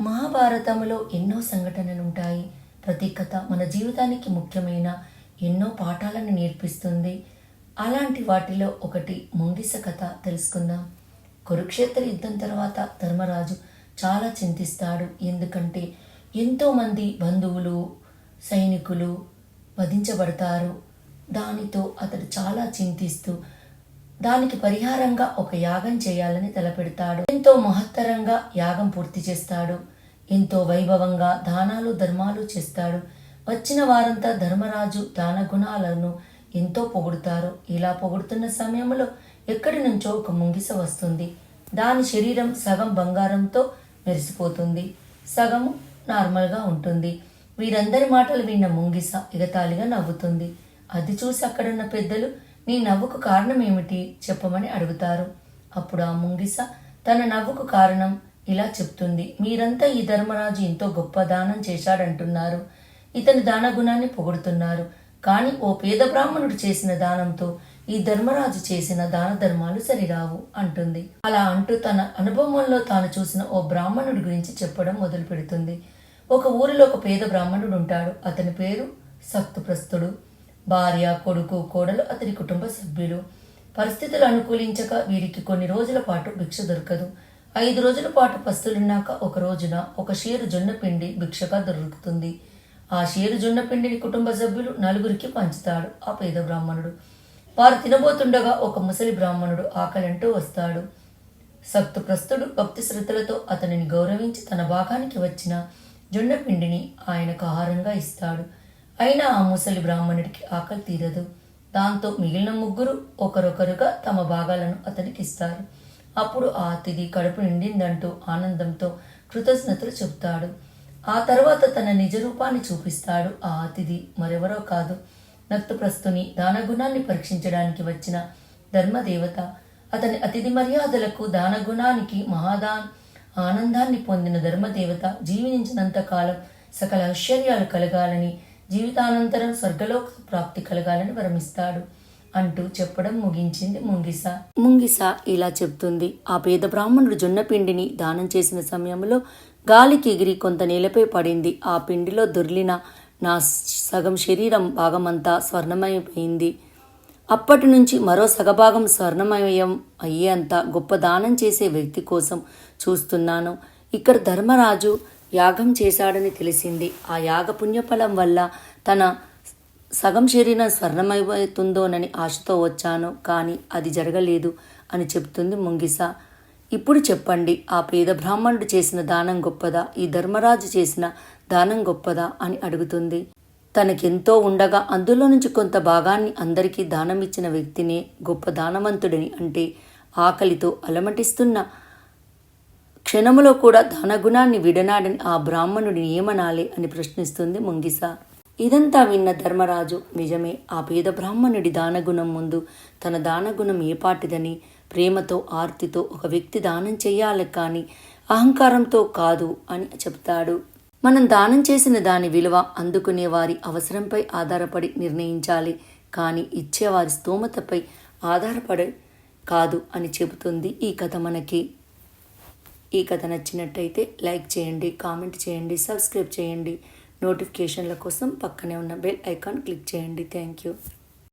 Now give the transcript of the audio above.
మహాభారతంలో ఎన్నో సంఘటనలు ఉంటాయి ప్రతి కథ మన జీవితానికి ముఖ్యమైన ఎన్నో పాఠాలను నేర్పిస్తుంది. అలాంటి వాటిలో ఒకటి ముంగిస కథ తెలుసుకుందాం. కురుక్షేత్ర యుద్ధం తర్వాత ధర్మరాజు చాలా చింతిస్తాడు. ఎందుకంటే ఎంతోమంది బంధువులు సైనికులు వధించబడతారు. దానితో అతడు చాలా చింతిస్తూ దానికి పరిహారంగా ఒక యాగం చేయాలని తలపెడతాడు. ఎంతో మహత్తరంగా యాగం పూర్తి చేస్తాడు. ఎంతో వైభవంగా దానాలు ధర్మాలు చేస్తాడు. వచ్చిన వారంతా ధర్మరాజు దాన గుణాలను ఎంతో పొగుడుతారు. ఇలా పొగుడుతున్న సమయంలో ఎక్కడి నుంచో ఒక ముంగిస వస్తుంది. దాని శరీరం సగం బంగారంతో మెరిసిపోతుంది. సగము నార్మల్గా ఉంటుంది. వీరందరి మాటలు విన్న ముంగిస ఎగతాళిగా నవ్వుతుంది. అది చూసి అక్కడున్న పెద్దలు నీ నవ్వుకు కారణం ఏమిటి? చెప్పమని అడుగుతారు. అప్పుడు ఆ ముంగిస తన నవ్వుకు కారణం ఇలా చెప్తుంది. మీరంతా ఈ ధర్మరాజు ఎంతో గొప్ప దానం చేశాడంటున్నారు. ఇతని దాన గుణాన్ని పొగుడుతున్నారు. కానీ ఓ పేద బ్రాహ్మణుడు చేసిన దానంతో ఈ ధర్మరాజు చేసిన దాన ధర్మాలు సరిరావు అంటుంది. అలా అంటూ తన అనుభవంలో తాను చూసిన ఓ బ్రాహ్మణుడి గురించి చెప్పడం మొదలు పెడుతుంది ఒక ఊరిలో ఒక పేద బ్రాహ్మణుడు ఉంటాడు. అతని పేరు సక్తుప్రస్తుడు భార్య కొడుకు కోడలు అతని కుటుంబ సభ్యులు. పరిస్థితులు అనుకూలించక వీరికి కొన్ని రోజుల పాటు భిక్ష దొరకదు. ఐదు రోజుల పాటు పస్తులున్నాక ఒక రోజున ఒక షేరు జొన్న పిండి భిక్షగా దొరుకుతుంది. ఆ షేరు జొన్న పిండిని కుటుంబ సభ్యులు నలుగురికి పంచుతాడు ఆ పేద బ్రాహ్మణుడు. వారు తినబోతుండగా ఒక ముసలి బ్రాహ్మణుడు ఆకలంటూ వస్తాడు. సక్తుప్రస్తుడు భక్తి శ్రద్ధలతో అతనిని గౌరవించి తన భాగానికి వచ్చిన జొన్న పిండిని ఆయనకు ఆహారంగా ఇస్తాడు. అయినా ఆ ముసలి బ్రాహ్మణుడికి ఆకలి తీరదు. దాంతో మిగిలిన ముగ్గురు ఒకరొకరుగా తమ భాగాలను అతనికి ఇస్తారు అప్పుడు ఆ అతిథి కడుపు నిండిందంటూ ఆనందంతో కృతజ్ఞతలు చెబుతాడు. ఆ తర్వాత తన నిజ రూపాన్ని చూపిస్తాడు. ఆ అతిథి మరెవరో కాదు. నక్తప్రస్తుని దానగుణాన్ని పరీక్షించడానికి వచ్చిన ధర్మదేవత అతని అతిథి మర్యాదలకు దానగుణానికి మహాదాన్ ఆనందాన్ని పొందిన ధర్మదేవత జీవించినంత కాలం సకల ఐశ్వర్యాలు కలగాలని జీవితానంతరం స్వర్గలోక ప్రాప్తి కలగాలని వరమిస్తాడు అంటూ చెప్పడం ముగించింది ముంగిస. ముంగిస ఇలా చెప్తుంది. ఆ పేద బ్రాహ్మణుడు జొన్న పిండిని దానం చేసిన సమయంలో గాలికి ఎగిరి కొంత నేలపై పడింది. ఆ పిండిలో దొర్లిన నా సగం శరీరం భాగమంతా స్వర్ణమైపోయింది అప్పటి నుంచి మరో సగభాగం స్వర్ణమయం అయ్యేంత గొప్ప దానం చేసే వ్యక్తి కోసం చూస్తున్నాను. ఇక్కడ ధర్మరాజు యాగం చేశాడని తెలిసింది. ఆ యాగ పుణ్యఫలం వల్ల తన సగం శరీరం స్వర్ణమైపోతుందోనని ఆశతో వచ్చాను. కానీ అది జరగలేదు అని చెప్తుంది ముంగిస. ఇప్పుడు చెప్పండి ఆ పేద బ్రాహ్మణుడు చేసిన దానం గొప్పదా? ఈ ధర్మరాజు చేసిన దానం గొప్పదా? అని అడుగుతుంది. తనకెంతో ఉండగా అందులో నుంచి కొంత భాగాన్ని అందరికీ దానమిచ్చిన వ్యక్తినే గొప్ప దానవంతుడిని అంటే ఆకలితో అలమటిస్తున్న క్షణములో కూడా దానగుణాన్ని విడనాడని ఆ బ్రాహ్మణుడిని ఏమనాలి అని ప్రశ్నిస్తుంది ముంగిస. ఇదంతా విన్న ధర్మరాజు నిజమే ఆ పేద బ్రాహ్మణుడి దానగుణం ముందు తన దానగుణం ఏపాటిదని ప్రేమతో ఆర్తితో ఒక వ్యక్తి దానం చెయ్యాలి కానీ అహంకారంతో కాదు అని చెప్తాడు. మనం దానం చేసిన దాని విలువ అందుకునే వారి అవసరంపై ఆధారపడి నిర్ణయించాలి కానీ ఇచ్చేవారి స్తోమతపై ఆధారపడ కాదు అని చెబుతుంది ఈ కథ మనకి. ఈ కథ నచ్చినట్టయితే లైక్ చేయండి కామెంట్ చేయండి సబ్స్క్రైబ్ చేయండి. నోటిఫికేషన్ల కోసం పక్కనే ఉన్న బెల్ ఐకాన్ క్లిక్ చేయండి. Thank you.